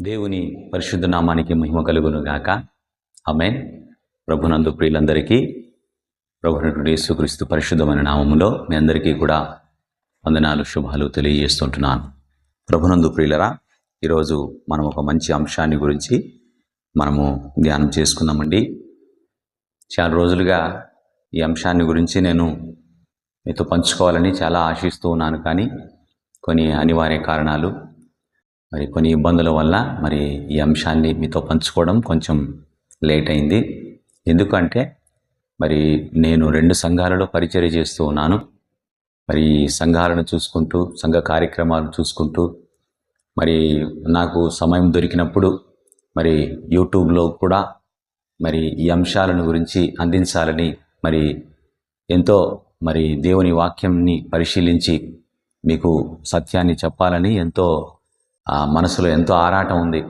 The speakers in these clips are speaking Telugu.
దేవుని పరిశుద్ధ నామానికి మహిమ కలుగును గాక. ఆమెన్. ప్రభునందు ప్రియులందరికీ ప్రభునటువంటి యేసుక్రీస్తు పరిశుద్ధమైన నామంలో మీ అందరికీ కూడా వందనాలు శుభాలు తెలియజేస్తుంటున్నాను. ప్రభునందు ప్రియులరా ఈరోజు మనం ఒక మంచి అంశాన్ని గురించి మనము ధ్యానం చేసుకుందామండి. చాలా రోజులుగా ఈ అంశాన్ని గురించి నేను మీతో పంచుకోవాలని చాలా ఆశిస్తూ ఉన్నాను కానీ కొన్ని అనివార్య కారణాలు మరి కొన్ని ఇబ్బందుల వల్ల మరి ఈ అంశాన్ని మీతో పంచుకోవడం కొంచెం లేట్ అయింది. ఎందుకంటే మరి నేను రెండు సంఘాలలో పరిచర్య చేస్తూ ఉన్నాను. మరి సంఘాలను చూసుకుంటూ సంఘ కార్యక్రమాలు చూసుకుంటూ మరి నాకు సమయం దొరికినప్పుడు మరి యూట్యూబ్లో కూడా మరి ఈ అంశాలను గురించి అందించాలని మరి ఎంతో మరి దేవుని వాక్యంని పరిశీలించి మీకు సత్యాన్ని చెప్పాలని ఎంతో మనసులో ఎంతో ఆరాటం ఉంది.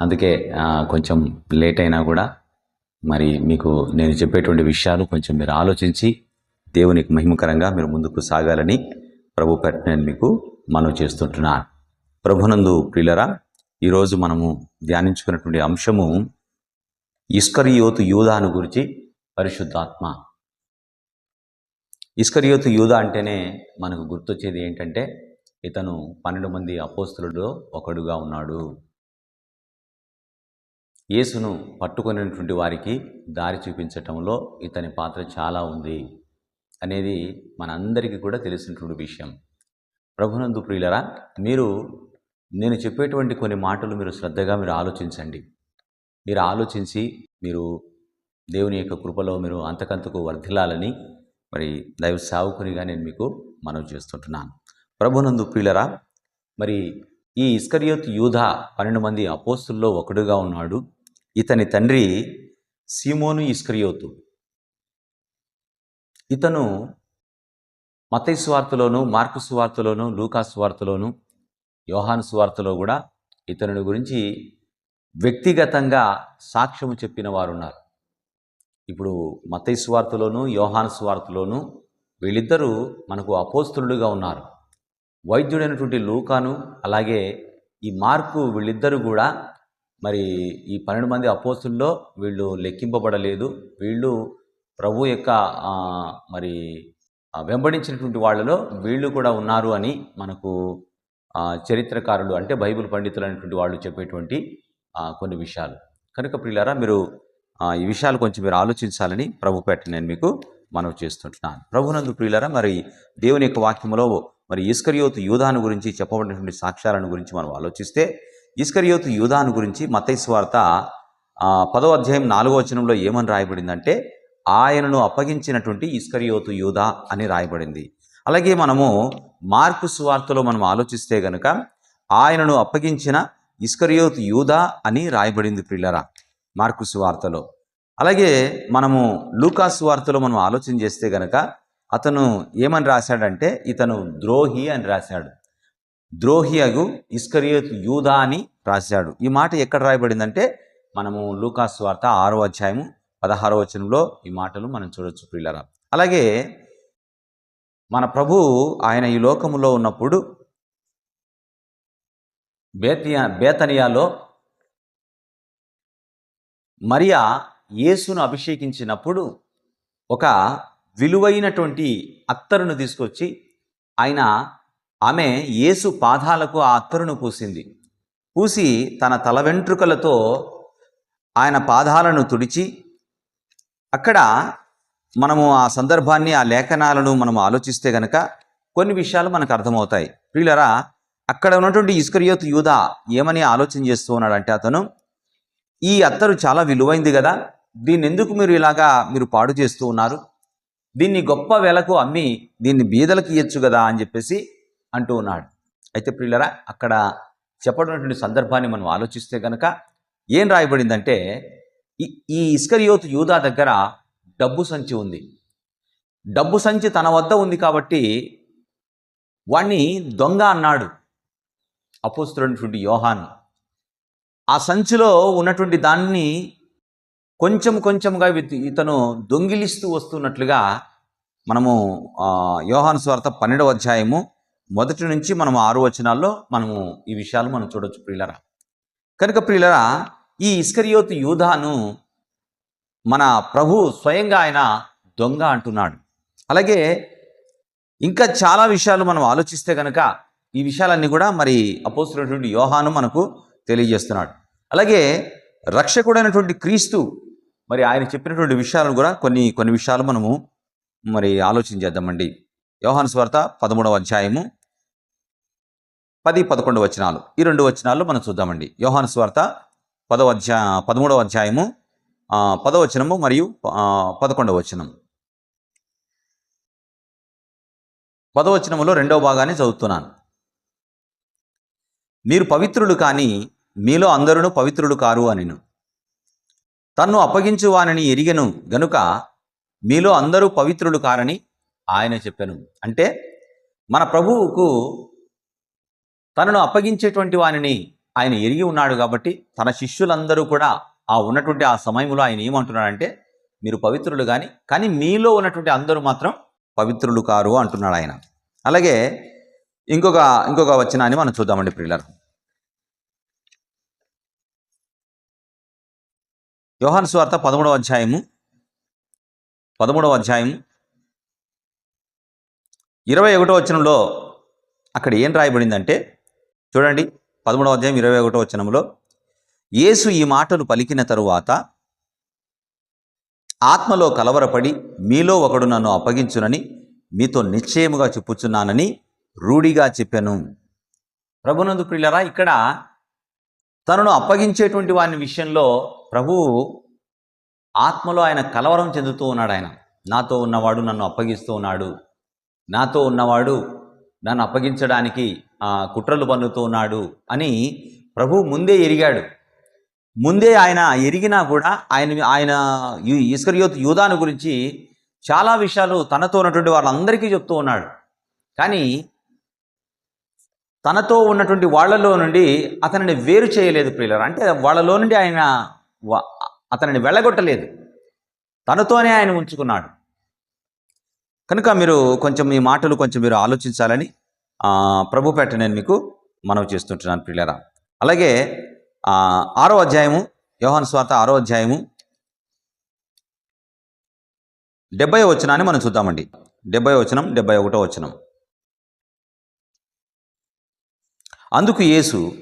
అందుకే కొంచెం లేట్ అయినా కూడా మరి మీకు నేను చెప్పేటువంటి విషయాలు కొంచెం మీరు ఆలోచించి దేవునికి మహిమకరంగా మీరు ముందుకు సాగాలని ప్రభు పెట్ట నేను మీకు మనవి చేస్తుంటున్నాను ప్రభునందు ప్రియులరా ఈరోజు మనము ధ్యానించుకున్నటువంటి అంశము ఇస్కరియోతు యూదాను గురించి పరిశుద్ధాత్మ. ఇస్కరియోతు యూదా అంటేనే మనకు గుర్తొచ్చేది ఏంటంటే ఇతను పన్నెండు మంది అపోస్తులలో ఒకడుగా ఉన్నాడు. యేసును పట్టుకునేటువంటి వారికి దారి చూపించటంలో ఇతని పాత్ర చాలా ఉంది అనేది మనందరికీ కూడా తెలిసినటువంటి విషయం. ప్రభునందు ప్రియులరా మీరు నేను చెప్పేటువంటి కొన్ని మాటలు మీరు శ్రద్ధగా మీరు ఆలోచించండి. మీరు ఆలోచించి మీరు దేవుని యొక్క కృపలో మీరు అంతకంతకు వర్ధిల్లాలని మరి దైవ సావుకునిగా నేను మీకు మనవి చేస్తుంటున్నాను. ప్రభునందు ప్రియులరా మరి ఈ ఇస్కరియోత్ యూధ పన్నెండు మంది అపోస్తుల్లో ఒకడుగా ఉన్నాడు. ఇతని తండ్రి సీమోను ఇస్కరియోతు. ఇతను మతయి సువార్తలోను మార్కు సువార్తలోను లూకా సువార్తలోను యోహాను సువార్తలో కూడా ఇతనుడి గురించి వ్యక్తిగతంగా సాక్ష్యము చెప్పిన వారు ఉన్నారు ఇప్పుడు మతయి సువార్తలోను యోహాను సువార్తలోను వీళ్ళిద్దరూ మనకు అపోస్తులుగా ఉన్నారు. వైద్యుడైనటువంటి లూకాను అలాగే ఈ మార్కు వీళ్ళిద్దరూ కూడా మరి ఈ పన్నెండు మంది అపోసుల్లో వీళ్ళు లెక్కింపబడలేదు. వీళ్ళు ప్రభు యొక్క మరి వెంబడించినటువంటి వాళ్ళలో వీళ్ళు కూడా ఉన్నారు అని మనకు చరిత్రకారులు అంటే బైబిల్ పండితులు అనేటువంటి వాళ్ళు చెప్పేటువంటి కొన్ని విషయాలు. కనుక ప్రియులారా మీరు ఈ విషయాలు కొంచెం మీరు ఆలోచించాలని ప్రభు పేట నేను మీకు మనవి చేస్తుంటున్నాను. ప్రభునందు ప్రియులారా మరి దేవుని యొక్క వాక్యములో మరి ఈస్కరియోతు యూదాను గురించి చెప్పబడినటువంటి సాక్ష్యాలను గురించి మనం ఆలోచిస్తే ఈస్కరియోతు యూదాను గురించి మతైస్వార్త పదో అధ్యాయం నాలుగో వచనంలో ఏమని రాయబడిందంటే ఆయనను అప్పగించినటువంటి ఈస్కరియోతు యూదా అని రాయబడింది. అలాగే మనము మార్కు సువార్తలో మనం ఆలోచిస్తే గనుక ఆయనను అప్పగించిన ఇస్కరియోత్ యూదా అని రాయబడింది ప్రిల్లరా మార్కు సువార్తలో. అలాగే మనము లూకాస్ వార్తలో మనం ఆలోచన చేస్తే గనక అతను ఏమని రాశాడంటే ఇతను ద్రోహి అని రాశాడు. ద్రోహి అగు ఇస్కరియత్ యూదా అని రాశాడు. ఈ మాట ఎక్కడ రాయబడిందంటే మనము లూకాస్ వార్త ఆరో అధ్యాయము పదహారో వచనంలో ఈ మాటలు మనం చూడొచ్చు ప్రియులరా. అలాగే మన ప్రభు ఆయన ఈ లోకములో ఉన్నప్పుడు బేతియా బేతనియాలో మరియా యేసును అభిషేకించినప్పుడు ఒక విలువైనటువంటి అత్తరును తీసుకొచ్చి ఆయన ఆమె యేసు పాదాలకు ఆ అత్తరును పూసింది. పూసి తన తల వెంట్రుకలతో ఆయన పాదాలను తుడిచి అక్కడ మనము ఆ సందర్భాన్ని ఆ లేఖనాలను మనం ఆలోచిస్తే గనక కొన్ని విషయాలు మనకు అర్థమవుతాయి. ప్రియులరా అక్కడ ఉన్నటువంటి ఇస్కరియోత్ యూద ఏమని ఆలోచన చేస్తూ ఉన్నాడంటే అతను ఈ అత్తరు చాలా విలువైంది కదా దీన్ని ఎందుకు మీరు ఇలాగా మీరు పాడు చేస్తూ ఉన్నారు? దీన్ని గొప్ప వెలకు అమ్మి దీన్ని బీదలకు ఇవ్వచ్చు కదా అని చెప్పేసి అంటూ ఉన్నాడు. అయితే ప్రియులరా అక్కడ చెప్పబడినటువంటి సందర్భాన్ని మనం ఆలోచిస్తే కనుక ఏం రాయబడిందంటే ఈ ఈ ఇస్కరియోతు యూదా దగ్గర డబ్బు సంచి ఉంది. డబ్బు సంచి తన వద్ద ఉంది కాబట్టి వాణ్ణి దొంగ అన్నాడు అపోస్తున్నటువంటి యోహాను. ఆ సంచిలో ఉన్నటువంటి దాన్ని కొంచెం కొంచెంగా ఇతను దొంగిలిస్తూ వస్తున్నట్లుగా మనము యోహాను స్వార్త పన్నెండవ అధ్యాయము మొదటి నుంచి మనం ఆరు వచనాల్లో మనము ఈ విషయాలు మనం చూడొచ్చు ప్రియులరా. కనుక ప్రియులరా ఈ ఇస్కరియోతు యూధాను మన ప్రభు స్వయంగా ఆయన దొంగ అంటున్నాడు. అలాగే ఇంకా చాలా విషయాలు మనం ఆలోచిస్తే కనుక ఈ విషయాలన్నీ కూడా మరి అపోస్తున్నటువంటి యోహాను మనకు తెలియజేస్తున్నాడు. అలాగే రక్షకుడైనటువంటి క్రీస్తు మరి ఆయన చెప్పినటువంటి విషయాలను కూడా కొన్ని కొన్ని విషయాలు మనము మరి ఆలోచన చేద్దామండి. యోహాను స్వార్త పదమూడవ అధ్యాయము పది పదకొండు వచనాలు. ఈ రెండు వచనాలు మనం చూద్దామండి. యోహాను స్వార్త పదవ అధ్యా పదమూడవ అధ్యాయము పదవచనము మరియు పదకొండవ వచనం పదవచనములో రెండవ భాగాన్ని చదువుతున్నాను. మీరు పవిత్రులు కానీ మీలో అందరూ పవిత్రులు కారు అనిను. తన్ను అప్పగించువానని ఎరిగెను గనుక మీలో అందరూ పవిత్రులు కారని ఆయన చెప్పాను. అంటే మన ప్రభువుకు తనను అప్పగించేటువంటి వానిని ఆయన ఎరిగి ఉన్నాడు కాబట్టి తన శిష్యులందరూ కూడా ఆ ఉన్నటువంటి ఆ సమయంలో ఆయన ఏమంటున్నాడంటే మీరు పవిత్రులు కానీ కానీ మీలో ఉన్నటువంటి అందరూ మాత్రం పవిత్రులు కారు అంటున్నాడు ఆయన. అలాగే ఇంకొక ఇంకొక వచనాన్ని మనం చూద్దామండి ప్రియులర్. యోహాను స్వార్త పదమూడవ అధ్యాయము. పదమూడవ అధ్యాయం ఇరవై ఒకటో వచనంలో అక్కడ ఏం రాయబడిందంటే చూడండి పదమూడవ అధ్యాయం ఇరవై ఒకటో వచనంలో యేసు ఈ మాటలు పలికిన తరువాత ఆత్మలో కలవరపడి మీలో ఒకడు నన్ను అప్పగించునని మీతో నిశ్చయముగా చెప్పుచున్నానని రూఢిగా చెప్పాను. ప్రభునందు ప్రియులరా ఇక్కడ తనను అప్పగించేటువంటి వాని విషయంలో ప్రభువు ఆత్మలో ఆయన కలవరం చెందుతూ ఉన్నాడు ఆయన. నాతో ఉన్నవాడు నన్ను అప్పగిస్తూ ఉన్నాడు. నాతో ఉన్నవాడు నన్ను అప్పగించడానికి ఆ, కుట్రలు పన్నుతూ ఉన్నాడు అని ప్రభు ముందే ఎరిగాడు. ముందే ఆయన ఎరిగినా కూడా ఆయన ఆయన ఈ ఇస్కరియోత్ యూదాను గురించి చాలా విషయాలు తనతో ఉన్నటువంటి వాళ్ళందరికీ చెప్తూ ఉన్నాడు. కానీ తనతో ఉన్నటువంటి వాళ్ళలో నుండి అతనిని వేరు చేయలేదు ప్రియులర్. అంటే వాళ్ళలో నుండి ఆయన అతనిని వెళ్ళగొట్టలేదు. తనతోనే ఆయన ఉంచుకున్నాడు. కనుక మీరు కొంచెం ఈ మాటలు కొంచెం మీరు ఆలోచించాలని ప్రభు పేట నేను మీకు మనవి చేస్తుంటున్నాను పిల్లరా అలాగే ఆరో అధ్యాయము యోహన్ స్వార్త ఆరో అధ్యాయము డెబ్బై వచనాన్ని మనం చూద్దామండి. డెబ్బై వచనం డెబ్బై ఒకటో వచనం. అందుకు యేసు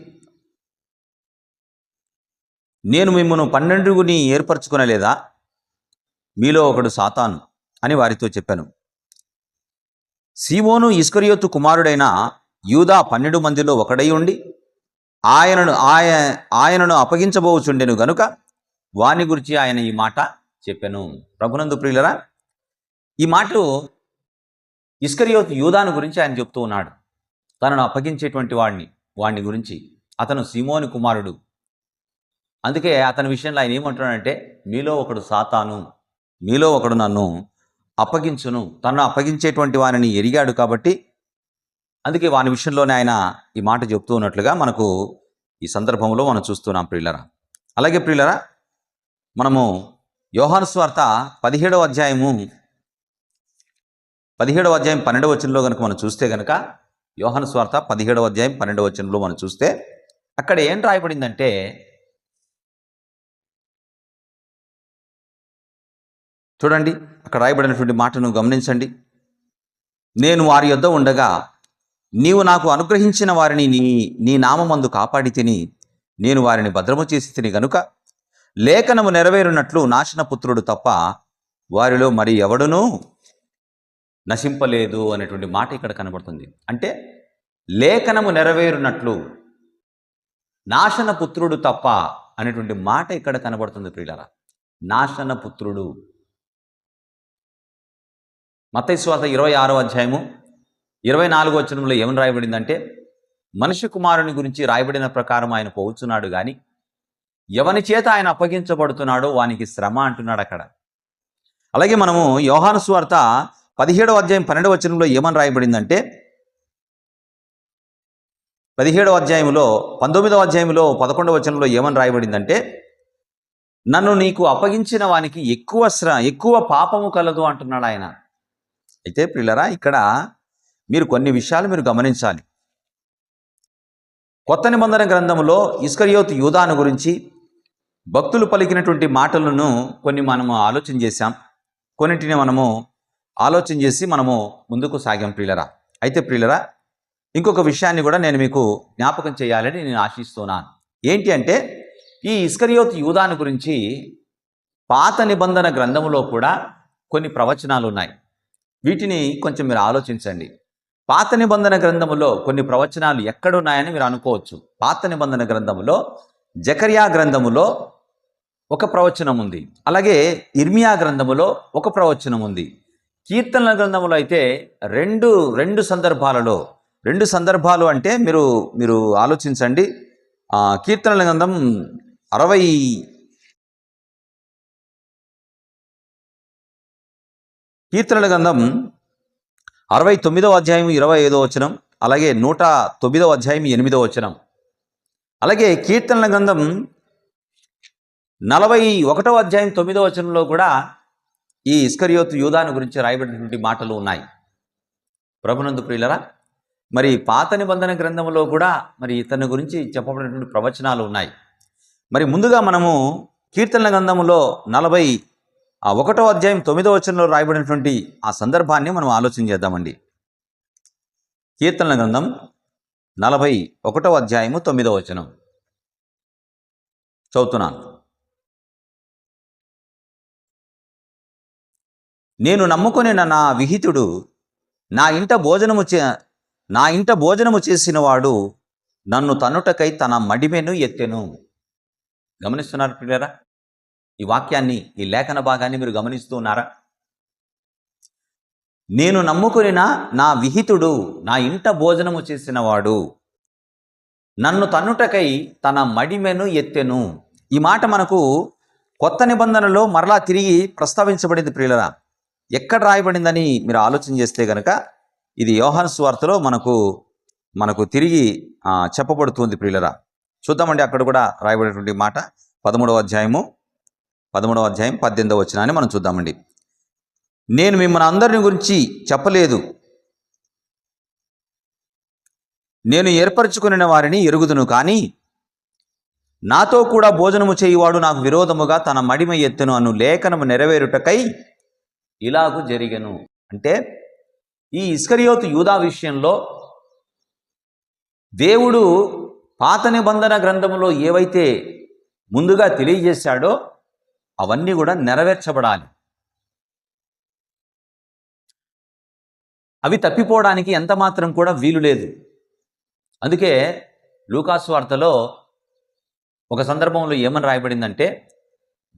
నేను మిమ్మల్ని పన్నెండుగుని ఏర్పరచుకునలేదా? మీలో ఒకడు సాతాను అని వారితో చెప్పాను. సీమోను ఇస్కరియోతు కుమారుడైన యూదా పన్నెండు మందిలో ఒకడై ఉండి ఆయనను ఆయ ఆయనను అప్పగించబోచుండెను గనుక వాని గురించి ఆయన ఈ మాట చెప్పాను. ప్రభునందు ప్రియులరా ఈ మాట ఇస్కరియోత్ యూదాను గురించి ఆయన చెప్తూ ఉన్నాడు. తనను అప్పగించేటువంటి వాడిని వాడిని గురించి. అతను సీమోని కుమారుడు. అందుకే అతని విషయంలో ఆయన ఏమంటున్నాడంటే మీలో ఒకడు సాతాను మీలో ఒకడు నన్ను అప్పగించును. తనను అప్పగించేటువంటి వారిని ఎరిగాడు కాబట్టి అందుకే వాని విషయంలోనే ఆయన ఈ మాట చెప్తూ ఉన్నట్లుగా మనకు ఈ సందర్భంలో మనం చూస్తున్నాం ప్రియులరా. అలాగే ప్రియులరా మనము యోహాను స్వార్త పదిహేడవ అధ్యాయము పదిహేడవ అధ్యాయం పన్నెండవ వచనంలో కనుక మనం చూస్తే కనుక యోహాను స్వార్త పదిహేడవ అధ్యాయం పన్నెండవ వచనంలో మనం చూస్తే అక్కడ ఏం రాయబడిందంటే చూడండి అక్కడ రాయబడినటువంటి మాటను గమనించండి. నేను వారి యొద్ద ఉండగా నీవు నాకు అనుగ్రహించిన వారిని నీ నీ నామందు కాపాడి తిని నేను వారిని భద్రము చేసి తిని గనుక లేఖనము నెరవేరునట్లు నాశనపుత్రుడు తప్ప వారిలో మరి ఎవడునూ నశింపలేదు అనేటువంటి మాట ఇక్కడ కనబడుతుంది. అంటే లేఖనము నెరవేరునట్లు నాశన పుత్రుడు తప్ప అనేటువంటి మాట ఇక్కడ కనబడుతుంది ప్రియులరా. నాశన పుత్రుడు మతైస్వాత ఇరవై ఆరో అధ్యాయము ఇరవై నాలుగో వచనంలో ఏమని రాయబడిందంటే మనిషి కుమారుని గురించి రాయబడిన ప్రకారం ఆయన పోవుచున్నాడు కానీ ఎవని చేత ఆయన అప్పగించబడుతున్నాడో వానికి శ్రమ అంటున్నాడు అక్కడ. అలాగే మనము యోహాను స్వార్త పదిహేడవ అధ్యాయం పన్నెండవ వచనంలో ఏమని రాయబడిందంటే పదిహేడవ అధ్యాయంలో పంతొమ్మిదవ అధ్యాయంలో పదకొండవ వచనంలో ఏమని రాయబడిందంటే నన్ను నీకు అప్పగించిన వానికి ఎక్కువ శ్ర ఎక్కువ పాపము కలదు అంటున్నాడు ఆయన. అయితే పిల్లరా ఇక్కడ మీరు కొన్ని విషయాలు మీరు గమనించాలి. కొత్త నిబంధన గ్రంథంలో ఇస్కరియోత్ యూదాను గురించి భక్తులు పలికినటువంటి మాటలను కొన్ని మనము ఆలోచన చేశాం. కొన్నింటిని మనము ఆలోచన చేసి మనము ముందుకు సాగాం ప్రియులరా. అయితే ప్రియులరా ఇంకొక విషయాన్ని కూడా నేను మీకు జ్ఞాపకం చేయాలని నేను ఆశిస్తున్నాను. ఏంటి అంటే ఈ ఇస్కరియోత్ యూదాను గురించి పాత నిబంధన గ్రంథంలో కూడా కొన్ని ప్రవచనాలు ఉన్నాయి. వీటిని కొంచెం మీరు ఆలోచించండి. పాత నిబంధన గ్రంథములో కొన్ని ప్రవచనాలు ఎక్కడున్నాయని మీరు అనుకోవచ్చు. పాత నిబంధన గ్రంథములో జకర్యా గ్రంథములో ఒక ప్రవచనం ఉంది. అలాగే ఇర్మియా గ్రంథములో ఒక ప్రవచనం ఉంది. కీర్తనల గ్రంథములో అయితే రెండు రెండు సందర్భాలలో రెండు సందర్భాలు అంటే మీరు మీరు ఆలోచించండి. కీర్తనల గ్రంథం అరవై కీర్తనల గ్రంథం అరవై తొమ్మిదవ అధ్యాయం ఇరవై ఐదో వచనం అలాగే నూట తొమ్మిదవ అధ్యాయం ఎనిమిదవ వచనం. అలాగే కీర్తనల గ్రంథం నలభై ఒకటవ అధ్యాయం తొమ్మిదవ వచనంలో కూడా ఈ ఇస్కరియోతు యూదాను గురించి రాయబడినటువంటి మాటలు ఉన్నాయి. ప్రభునందు ప్రియులరా మరి పాత నిబంధన గ్రంథంలో కూడా మరి ఇతని గురించి చెప్పబడినటువంటి ప్రవచనాలు ఉన్నాయి. మరి ముందుగా మనము కీర్తనల గ్రంథంలో నలభై ఆ ఒకటో అధ్యాయం తొమ్మిదో వచనంలో రాయబడినటువంటి ఆ సందర్భాన్ని మనం ఆలోచన చేద్దామండి. కీర్తనల గ్రంథం నలభై ఒకటో అధ్యాయము తొమ్మిదో వచనం. చదువుతున్నాను. నేను నమ్ముకొని నా విహితుడు నా ఇంట భోజనము చే నా ఇంట భోజనము చేసినవాడు నన్ను తన్నుటకై తన మడిమెను ఎత్తెను. గమనిస్తున్నారు పిల్లరా ఈ వాక్యాన్ని ఈ లేఖన భాగాన్ని మీరు గమనిస్తూ ఉన్నారా? నేను నమ్ముకునిన నా విహితుడు నా ఇంట భోజనము చేసినవాడు నన్ను తన్నుటకై తన మడిమెను ఎత్తెను. ఈ మాట మనకు కొత్త నిబంధనలో మరలా తిరిగి ప్రస్తావించబడింది ప్రియులరా. ఎక్కడ రాయబడిందని మీరు ఆలోచన చేస్తే గనక ఇది యోహాను స్వార్తలో మనకు మనకు తిరిగి చెప్పబడుతుంది ప్రియులరా. చూద్దామండి అక్కడ కూడా రాయబడినటువంటి మాట పదమూడవ అధ్యాయము పదమూడవ అధ్యాయం పద్దెనిమిదవ వచ్చినాన్ని మనం చూద్దామండి. నేను మిమ్మల్ని అందరిని గురించి చెప్పలేదు. నేను ఏర్పరచుకున్న వారిని ఎరుగుదును కానీ నాతో కూడా భోజనము చేయువాడు నాకు విరోధముగా తన మడిమ ఎత్తును అను లేఖనము నెరవేరుటకై ఇలాగు జరిగను. అంటే ఈ ఇస్కరియోతు యూదా విషయంలో దేవుడు పాత నిబంధన గ్రంథంలో ఏవైతే ముందుగా తెలియజేశాడో అవన్నీ కూడా నెరవేర్చబడాలి. అవి తప్పిపోవడానికి ఎంత మాత్రం కూడా వీలు లేదు. అందుకే లూకాసు వార్తలో ఒక సందర్భంలో ఏమని రాయబడిందంటే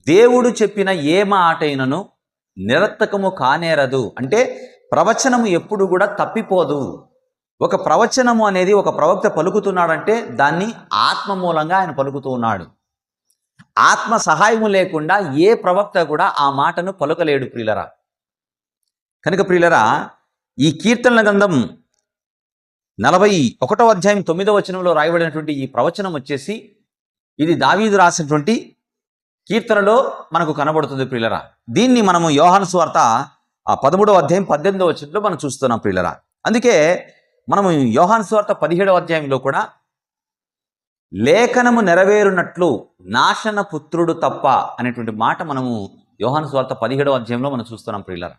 దేవుడు చెప్పిన ఏ మాటైనను నిరర్థకము కానేరదు. అంటే ప్రవచనము ఎప్పుడు కూడా తప్పిపోదు. ఒక ప్రవచనము అనేది ఒక ప్రవక్త పలుకుతున్నాడంటే దాన్ని ఆత్మ మూలంగా ఆయన పలుకుతూ ఉన్నాడు. ఆత్మ సహాయము లేకుండా ఏ ప్రవక్త కూడా ఆ మాటను పలుకలేడు ప్రియులరా. కనుక ప్రియులరా ఈ కీర్తనల గ్రంథం నలభై ఒకటో అధ్యాయం తొమ్మిదవ వచనంలో రాయబడినటువంటి ఈ ప్రవచనం వచ్చేసి ఇది దావీదు రాసినటువంటి కీర్తనలో మనకు కనబడుతుంది ప్రియులరా. దీన్ని మనము యోహాను స్వార్త ఆ పదమూడవ అధ్యాయం పద్దెనిమిదవ వచనంలో మనం చూస్తున్నాం ప్రియులరా. అందుకే మనము యోహాను స్వార్త పదిహేడవ అధ్యాయంలో కూడా లేఖనము నెరవేరునట్లు నాశన పుత్రుడు తప్ప అనేటువంటి మాట మనము యోహాను స్వార్థ పదిహేడవ అధ్యాయంలో మనం చూస్తున్నాం ప్రియులరా.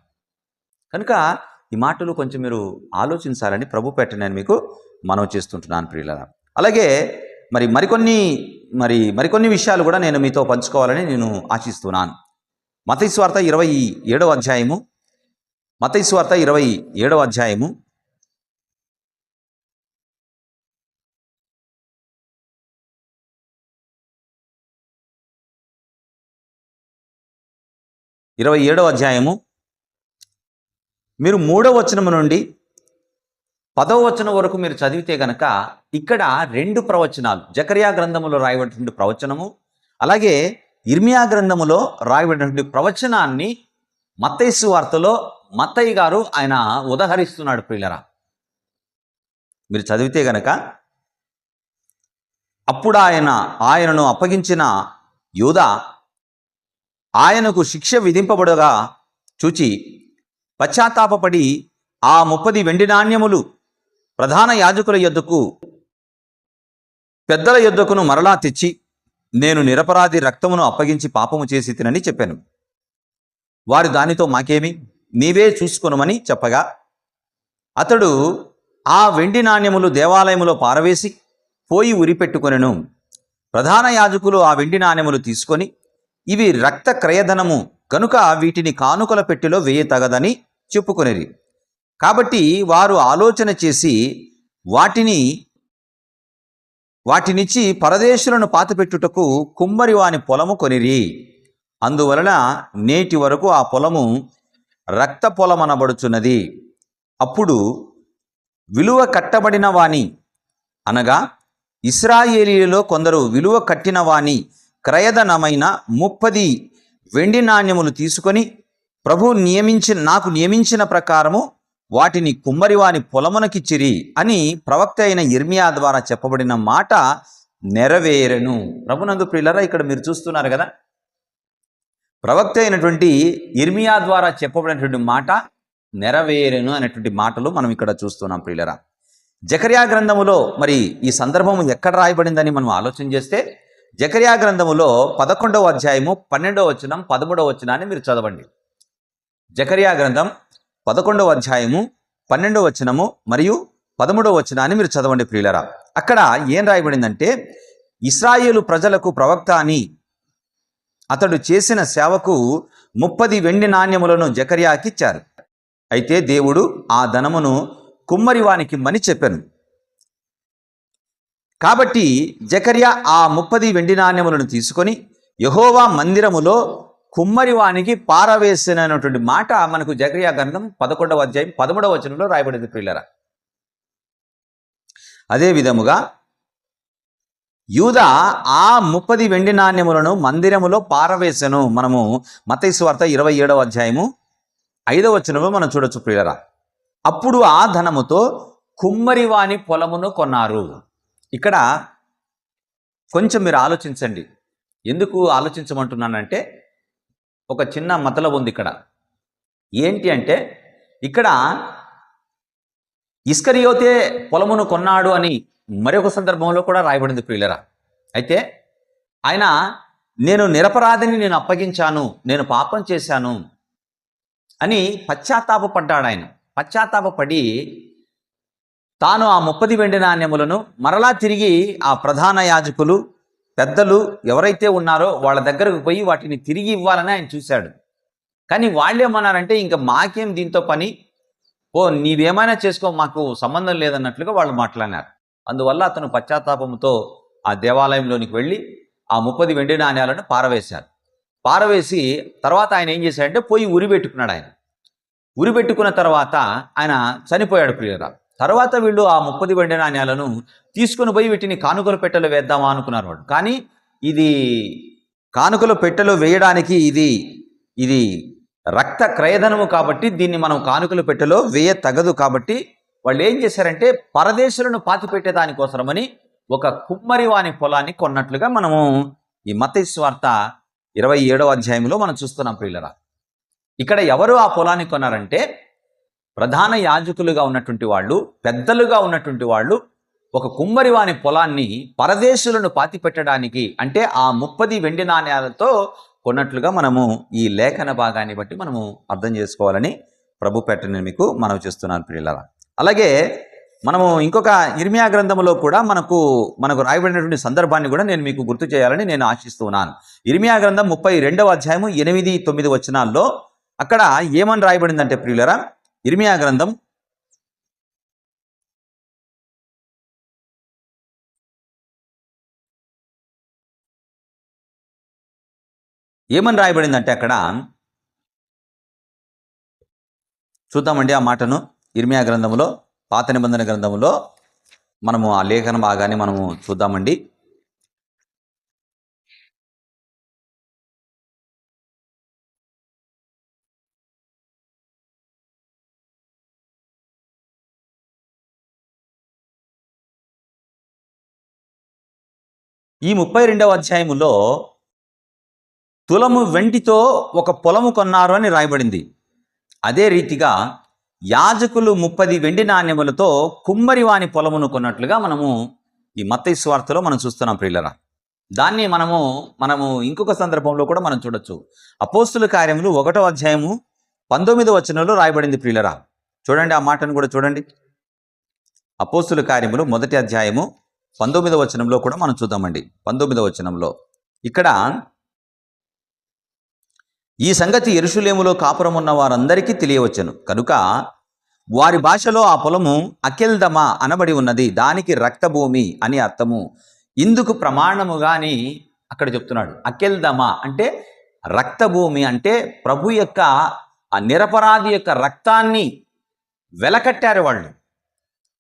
కనుక ఈ మాటలు కొంచెం మీరు ఆలోచించాలని ప్రభు పెట్ట నేను మీకు మనవి చేస్తుంటున్నాను ప్రియులరా. అలాగే మరి మరికొన్ని మరి మరికొన్ని విషయాలు కూడా నేను మీతో పంచుకోవాలని నేను ఆశిస్తున్నాను. మతైస్వార్త ఇరవై ఏడవ అధ్యాయము. మతైస్వార్త ఇరవై ఏడవ అధ్యాయము. ఇరవై ఏడవ అధ్యాయము. మీరు మూడవ వచనము నుండి పదవ వచనం వరకు మీరు చదివితే గనక ఇక్కడ రెండు ప్రవచనాలు. జకరియా గ్రంథములో రాయబడినటువంటి ప్రవచనము అలాగే ఇర్మియా గ్రంథములో రాయబడినటువంటి ప్రవచనాన్ని మత్తైసు వార్తలో మత్తయ్య గారు ఆయన ఉదహరిస్తున్నాడు ప్రియులరా. మీరు చదివితే గనక అప్పుడు ఆయన ఆయనను అప్పగించిన యూదా ఆయనకు శిక్ష విధింపబడగా చూచి పశ్చాత్తాపపడి ఆ ముప్పది వెండి నాణ్యములు ప్రధాన యాజకుల యొద్దకు పెద్దల యొద్దకును మరలా తెచ్చి నేను నిరపరాధి రక్తమును అప్పగించి పాపము చేసి తినని చెప్పాను. వారు దానితో మాకేమి నీవే చూసుకొనమని చెప్పగా అతడు ఆ వెండి నాణ్యములు దేవాలయములో పారవేసి పోయి ఉరిపెట్టుకొనెను. ప్రధాన యాజకులు ఆ వెండి నాణ్యములు తీసుకొని ఇవి రక్త క్రయధనము. కనుక వీటిని కానుకల పెట్టెలో వేయ తగదని చెప్పుకొనిరి. కాబట్టి వారు ఆలోచన చేసి వాటిని వాటినిచ్చి పరదేశులను పాతపెట్టుటకు కుమ్మరి వాని పొలము కొనిరి. అందువలన నేటి వరకు ఆ పొలము రక్త పొలమనబడుచున్నది అప్పుడు విలువ కట్టబడిన వాణి అనగా ఇస్రాయేలీలో కొందరు విలువ కట్టిన వాణి క్రయధనమైన ముప్పది వెండి నాణ్యములు తీసుకొని ప్రభు నియమించిన నాకు నియమించిన ప్రకారము వాటిని కుమ్మరివాని పొలమునకిచ్చిరి అని ప్రవక్త అయిన ఇర్మియా ద్వారా చెప్పబడిన మాట నెరవేరెను. ప్రభునందు ప్రియులరా ఇక్కడ మీరు చూస్తున్నారు కదా. ప్రవక్త అయినటువంటి ఇర్మియా ద్వారా చెప్పబడినటువంటి మాట నెరవేరెను అనేటువంటి మాటలు మనం ఇక్కడ చూస్తున్నాం ప్రియులరా. జకర్యా గ్రంథములో మరి ఈ సందర్భము ఎక్కడ రాయబడిందని మనం ఆలోచన చేస్తే జకర్యా గ్రంథములో పదకొండవ అధ్యాయము పన్నెండవ వచనం పదమూడవ వచనాన్ని మీరు చదవండి. జకర్యా గ్రంథం పదకొండవ అధ్యాయము పన్నెండవ వచనము మరియు పదమూడవ వచనాన్ని మీరు చదవండి ప్రియులరా. అక్కడ ఏం రాయబడిందంటే ఇస్రాయేలు ప్రజలకు ప్రవక్త అని అతడు చేసిన సేవకు ముప్పది వెండి నాణ్యములను జకర్యాకిచ్చారు. అయితే దేవుడు ఆ ధనమును కుమ్మరివానికి మని చెప్పాను. కాబట్టి జకర్య ఆ ముప్పది వెండి నాణ్యములను తీసుకొని యహోవా మందిరములో కుమ్మరివానికి పారవేసినటువంటి మాట మనకు జకర్యా గ్రంథం పదకొండవ అధ్యాయం పదమూడవ వచనంలో రాయబడింది పిల్లరా అదే విధముగా యూద ఆ ముప్పది వెండి నాణ్యములను మందిరములో పారవేశను మనము మతైస్వార్త ఇరవై ఏడవ అధ్యాయము ఐదవ వచనంలో మనం చూడొచ్చు ప్రియులరా. అప్పుడు ఆ ధనముతో కుమ్మరివాని పొలమును కొన్నారు. ఇక్కడ కొంచెం మీరు ఆలోచించండి. ఎందుకు ఆలోచించమంటున్నానంటే ఒక చిన్న మతలబ్ ఉంది ఇక్కడ. ఏంటి అంటే ఇక్కడ ఇస్కరియోతే పొలమును కొన్నాడు అని మరొక సందర్భంలో కూడా రాయబడింది ప్రియులరా. అయితే ఆయన నేను నిరపరాధిని నేను అప్పగించాను నేను పాపం చేశాను అని పశ్చాత్తాపపడ్డాడు ఆయన పశ్చాత్తాపపడి తాను ఆ ముప్పది వెండి నాణ్యములను మరలా తిరిగి ఆ ప్రధాన యాజకులు పెద్దలు ఎవరైతే ఉన్నారో వాళ్ళ దగ్గరకు పోయి వాటిని తిరిగి ఇవ్వాలని ఆయన చూశాడు. కానీ వాళ్ళేమన్నారంటే ఇంకా మాకేం దీంతో పని? ఓ నీవేమైనా చేసుకో మాకు సంబంధం లేదన్నట్లుగా వాళ్ళు మాట్లాడినారు. అందువల్ల అతను పశ్చాత్తాపంతో ఆ దేవాలయంలోనికి వెళ్ళి ఆ ముప్పది వెండి నాణ్యాలను పారవేశారు. పారవేసి తర్వాత ఆయన ఏం చేశాడంటే పోయి ఉరి పెట్టుకున్నాడు ఆయన. ఉరి పెట్టుకున్న తర్వాత ఆయన చనిపోయాడు ప్రియరాలు. తర్వాత వీళ్ళు ఆ ముప్పది వెండి నాణ్యాలను తీసుకుని పోయి వీటిని కానుకల పెట్టెలో వేద్దామా అనుకున్నారు వాడు. కానీ ఇది కానుకల పెట్టెలో వేయడానికి ఇది ఇది రక్త క్రయధనము కాబట్టి దీన్ని మనం కానుకల పెట్టెలో వేయ తగదు కాబట్టి వాళ్ళు ఏం చేశారంటే పరదేశులను పాతి పెట్టేదానికోసమని ఒక కుమ్మరి వాని పొలాన్ని కొన్నట్లుగా మనము ఈ మతేశ్వార్త ఇరవై ఏడవ అధ్యాయంలో మనం చూస్తున్నాం ప్రియులరా. ఇక్కడ ఎవరు ఆ పొలాన్ని కొన్నారంటే ప్రధాన యాజకులుగా ఉన్నటువంటి వాళ్ళు పెద్దలుగా ఉన్నటువంటి వాళ్ళు ఒక కుమ్మరి వాని పొలాన్ని పరదేశులను పాతిపెట్టడానికి అంటే ఆ ముప్పది వెండి నాణ్యాలతో కొన్నట్లుగా మనము ఈ లేఖన భాగాన్ని బట్టి మనము అర్థం చేసుకోవాలని ప్రభు పెట్టని మీకు మనవి చేస్తున్నాను ప్రియులరా. అలాగే మనము ఇంకొక ఇర్మియా గ్రంథంలో కూడా మనకు మనకు రాయబడినటువంటి సందర్భాన్ని కూడా నేను మీకు గుర్తు చేయాలని నేను ఆశిస్తున్నాను ఇర్మియా గ్రంథం ముప్పై రెండవ అధ్యాయము ఎనిమిది తొమ్మిది వచనాల్లో అక్కడ ఏమని రాయబడిందంటే ప్రియులరా ఇర్మియా గ్రంథం ఏమని రాయబడిందంటే అక్కడ? చూద్దామండి ఆ మాటను. ఇర్మియా గ్రంథంలో పాత నిబంధన గ్రంథంలో మనము ఆ లేఖన భాగాన్ని మనము చూద్దామండి. ఈ ముప్పై రెండవ అధ్యాయములో తులము వెంటితో ఒక పొలము కొన్నారు అని రాయబడింది. అదే రీతిగా యాజకులు ముప్పది వెండి నాణ్యములతో కుమ్మరివాని పొలమును కొన్నట్లుగా మనము ఈ మత్తయి స్వార్థలో మనం చూస్తున్నాం ప్రియులరా. దాన్ని మనము మనము ఇంకొక సందర్భంలో కూడా మనం చూడొచ్చు. అపోస్తుల కార్యములు ఒకటో అధ్యాయము పంతొమ్మిదో వచనంలో రాయబడింది ప్రియులరా. చూడండి ఆ మాటను కూడా చూడండి. అపోస్తుల కార్యములు మొదటి అధ్యాయము పంతొమ్మిదవ వచనంలో కూడా మనం చూద్దామండి. పంతొమ్మిదవ వచనంలో. ఇక్కడ ఈ సంగతి ఎరుషులేములో కాపురం ఉన్న వారందరికీ తెలియవచ్చును. కనుక వారి భాషలో ఆ పొలము అఖిల్దమ అనబడి ఉన్నది. దానికి రక్తభూమి అని అర్థము. ఇందుకు ప్రమాణముగాని అక్కడ చెప్తున్నాడు. అఖిల్దమ అంటే రక్తభూమి అంటే ప్రభు యొక్క ఆ నిరపరాధి యొక్క రక్తాన్ని వెలకట్టారు వాళ్ళు.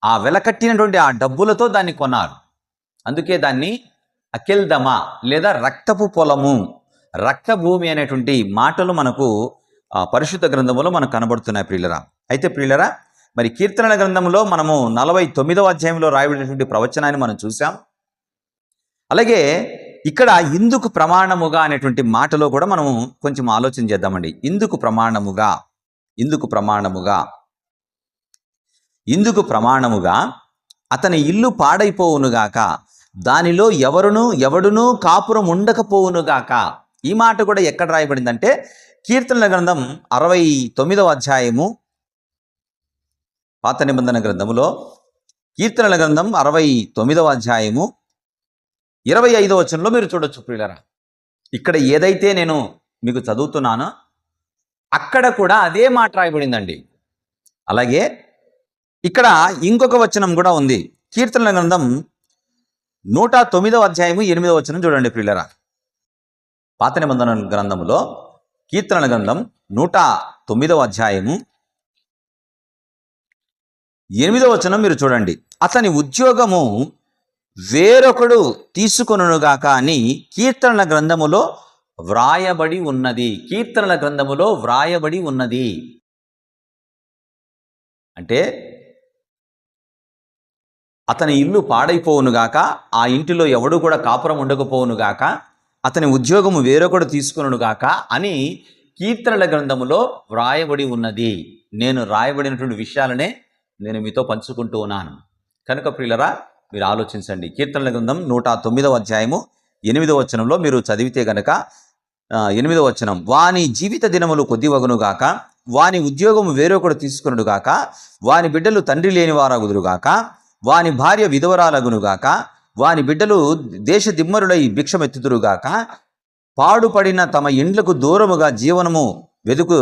ఆ వెలకట్టినటువంటి ఆ డబ్బులతో దాన్ని కొన్నారు. అందుకే దాన్ని అఖిల్దమ లేదా రక్తపు పొలము. రక్తభూమి అనేటువంటి మాటలు మనకు పరిశుద్ధ గ్రంథములో మనకు కనబడుతున్నాయి ప్రియులరా. అయితే ప్రియులరా మరి కీర్తనల గ్రంథంలో మనము నలభై తొమ్మిదవ అధ్యాయంలో రాయబడినటువంటి ప్రవచనాన్ని మనం చూసాం అలాగే ఇక్కడ ఇందుకు ప్రమాణముగా అనేటువంటి మాటలో కూడా మనము కొంచెం ఆలోచన చేద్దామండి. ఇందుకు ప్రమాణముగా ఇందుకు ప్రమాణముగా ఇందుకు ప్రమాణముగా అతని ఇల్లు పాడైపోవునుగాక దానిలో ఎవరును ఎవడునూ కాపురం ఉండకపోవునుగాక ఈ మాట కూడా ఎక్కడ రాయబడిందంటే కీర్తనల గ్రంథం అరవై తొమ్మిదవ అధ్యాయము పాత నిబంధన గ్రంథములో కీర్తనల గ్రంథం అరవై తొమ్మిదవ అధ్యాయము ఇరవై ఐదవ వచనంలో మీరు చూడొచ్చు ప్రియులరా. ఇక్కడ ఏదైతే నేను మీకు చదువుతున్నానో అక్కడ కూడా అదే మాట రాయబడిందండి. అలాగే ఇక్కడ ఇంకొక వచనం కూడా ఉంది. కీర్తనల గ్రంథం నూట తొమ్మిదవ అధ్యాయము ఎనిమిదవ వచనం చూడండి ప్రియులరా. పాత నిబంధన గ్రంథములో కీర్తనల గ్రంథం నూట తొమ్మిదవ అధ్యాయము ఎనిమిదవ వచనం మీరు చూడండి. అతని ఉద్యోగము వేరొకడు తీసుకొనుగాక అని కీర్తనల గ్రంథములో వ్రాయబడి ఉన్నది. కీర్తనల గ్రంథములో వ్రాయబడి ఉన్నది. అంటే అతని ఇల్లు పాడైపోవునుగాక ఆ ఇంటిలో ఎవడు కూడా కాపురం ఉండకపోవునుగాక అతని ఉద్యోగము వేరొకడు తీసుకునుగాక అని కీర్తనల గ్రంథములో వ్రాయబడి ఉన్నది. నేను రాయబడినటువంటి విషయాలనే నేను మీతో పంచుకుంటూ ఉన్నాను. కనుక ప్రియులరా మీరు ఆలోచించండి. కీర్తనల గ్రంథం నూట తొమ్మిదవ అధ్యాయము ఎనిమిదవ వచనంలో మీరు చదివితే గనక ఎనిమిదవ వచనం వాని జీవిత దినములు కొద్దివగునుగాక వాని ఉద్యోగము వేరొకడు తీసుకునుడుగాక వాని బిడ్డలు తండ్రి లేని వారగుదురుగాక వాని భార్య విధవరాలగునుగాక వాని బిడ్డలు దేశ దిమ్మరులై భిక్షమెత్తుదురుగాక పాడుపడిన తమ ఇండ్లకు దూరముగా జీవనము వెదుకు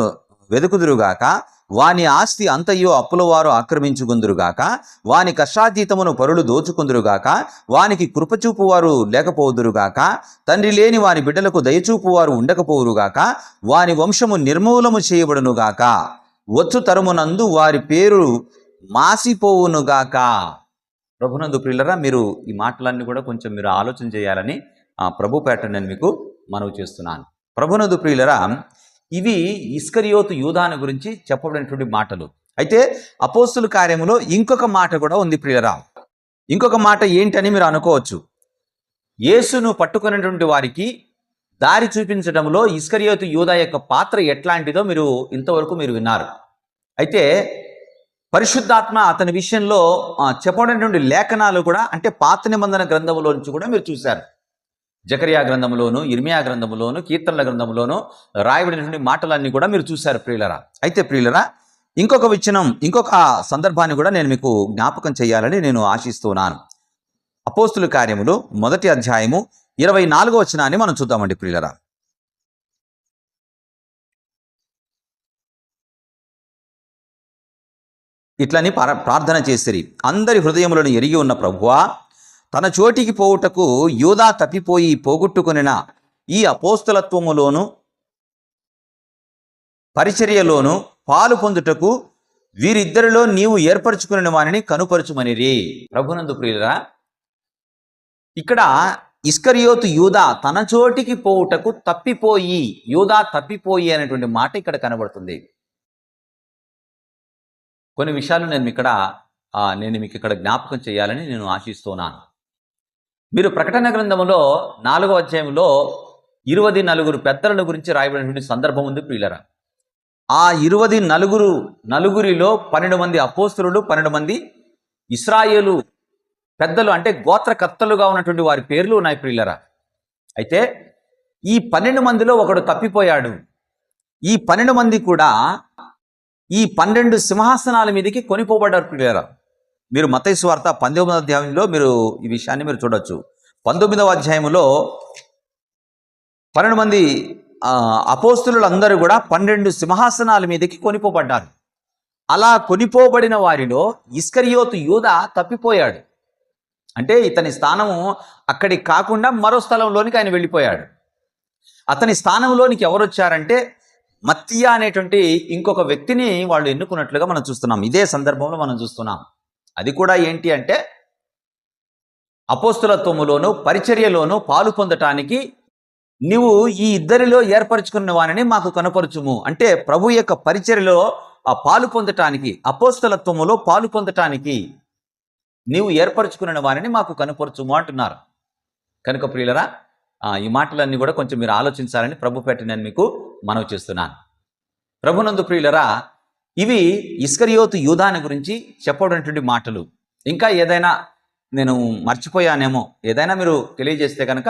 వెదుకుదురుగాక వాని ఆస్తి అంతయో అప్పులవారు ఆక్రమించుకుందురుగాక వాని కష్టాతీతమును పరులు దోచుకుందురుగాక వానికి కృపచూపువారు లేకపోదురుగాక తండ్రి లేని వాని బిడ్డలకు దయచూపువారు ఉండకపోవురుగాక వాని వంశము నిర్మూలము చేయబడునుగాక వచ్చు తరమునందు వారి పేరు మాసిపోవునుగాక ప్రభునందు ప్రియులరా మీరు ఈ మాటలన్నీ కూడా కొంచెం మీరు ఆలోచన చేయాలని ఆ ప్రభు పేట నేను మీకు మనవి చేస్తున్నాను. ప్రభునందు ప్రియులరా ఇవి ఇస్కరియోతు యూదాను గురించి చెప్పబడినటువంటి మాటలు. అయితే అపోస్తుల కార్యములో ఇంకొక మాట కూడా ఉంది ప్రియులరా. ఇంకొక మాట ఏంటని మీరు అనుకోవచ్చు. యేసును పట్టుకున్నటువంటి వారికి దారి చూపించడంలో ఇస్కరియోతు యూదా యొక్క పాత్ర ఎట్లాంటిదో మీరు ఇంతవరకు మీరు విన్నారు. అయితే పరిశుద్ధాత్మ అతని విషయంలో చెప్పబడినటువంటి లేఖనాలు కూడా అంటే పాత నిబంధన గ్రంథంలో నుంచి కూడా మీరు చూశారు. జకరియా గ్రంథంలోను ఇర్మియా గ్రంథంలోను కీర్తనల గ్రంథంలోను రాయబడినటువంటి మాటలన్నీ కూడా మీరు చూశారు ప్రియులరా. అయితే ప్రియులరా ఇంకొక విచ్చనం ఇంకొక సందర్భాన్ని కూడా నేను మీకు జ్ఞాపకం చేయాలని నేను ఆశిస్తున్నాను. అపోస్తుల కార్యములు మొదటి అధ్యాయము ఇరవై నాలుగో వచనాన్ని మనం చూద్దామండి ప్రియులరా. ఇట్లని ప్రార్థన చేసిరి. అందరి హృదయములను ఎరిగి ఉన్న ప్రభువా తన చోటికి పోవుటకు యూదా తప్పిపోయి పోగొట్టుకునిన ఈ అపోస్తలత్వములోను పరిచర్యలోను పాలు పొందుటకు వీరిద్దరిలో నీవు ఏర్పరచుకుని వారిని కనుపరచుమనిరి. ప్రభునందు ప్రియులరా ఇక్కడ ఇస్కరియోతు యూదా తన చోటికి పోవుటకు తప్పిపోయి యూదా తప్పిపోయి అనేటువంటి మాట ఇక్కడ కనబడుతుంది. కొన్ని విషయాలు నేను ఇక్కడ నేను మీకు ఇక్కడ జ్ఞాపకం చేయాలని నేను ఆశిస్తున్నాను. మీరు ప్రకటన గ్రంథంలో నాలుగో అధ్యాయంలో ఇరువది నలుగురు పెద్దల గురించి రాయబడినటువంటి సందర్భం ఉంది ప్రియులరా. ఆ ఇరువది నలుగురు నలుగురిలో పన్నెండు మంది అపోస్తులు పన్నెండు మంది ఇస్రాయేలు పెద్దలు అంటే గోత్రకర్తలుగా ఉన్నటువంటి వారి పేర్లు ఉన్నాయి ప్రియులరా. అయితే ఈ పన్నెండు మందిలో ఒకడు తప్పిపోయాడు. ఈ పన్నెండు మంది కూడా ఈ పన్నెండు సింహాసనాల మీదకి కొనిపోబడ్డారు ప్రియులరా. మీరు మతైసు వార్త పంతొమ్మిదవ అధ్యాయంలో మీరు ఈ విషయాన్ని మీరు చూడొచ్చు. పంతొమ్మిదవ అధ్యాయంలో పన్నెండు మంది అపోస్తులందరూ కూడా పన్నెండు సింహాసనాల మీదకి కొనిపోబడ్డారు. అలా కొనిపోబడిన వారిలో ఇస్కరియోతు యూద తప్పిపోయాడు. అంటే ఇతని స్థానము అక్కడికి కాకుండా మరో స్థలంలోనికి ఆయన వెళ్ళిపోయాడు. అతని స్థానంలోనికి ఎవరు వచ్చారంటే మత్తియా అనేటువంటి ఇంకొక వ్యక్తిని వాళ్ళు ఎన్నుకున్నట్లుగా మనం చూస్తున్నాం. ఇదే సందర్భంలో మనం చూస్తున్నాం. అది కూడా ఏంటి అంటే అపోస్తులత్వములోను పరిచర్యలోను పాలు పొందటానికి నీవు ఈ ఇద్దరిలో ఏర్పరచుకున్న వారిని మాకు కనపరచుము. అంటే ప్రభు యొక్క పరిచర్యలో ఆ పాలు పొందటానికి అపోస్తలత్వములో పాలు పొందటానికి నీవు ఏర్పరచుకున్న వారిని మాకు కనపరచుము అంటున్నారు. కనుక ప్రియులరా ఈ మాటలన్నీ కూడా కొంచెం మీరు ఆలోచించాలని ప్రభు నేను మీకు మనవి చేస్తున్నాను. ప్రభునందు ప్రియులరా ఇవి ఇస్కరియోతు యూదాని గురించి చెప్పబడినటువంటి మాటలు. ఇంకా ఏదైనా నేను మర్చిపోయానేమో ఏదైనా మీరు తెలియజేస్తే కనుక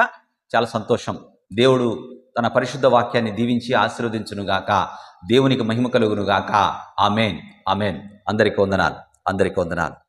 చాలా సంతోషం. దేవుడు తన పరిశుద్ధ వాక్యాన్ని దీవించి ఆశీర్వదించునుగాక. దేవునికి మహిమ కలుగునుగాక. ఆమెన్. ఆమెన్. అందరికి వందనాలు. అందరికి వందనాలు.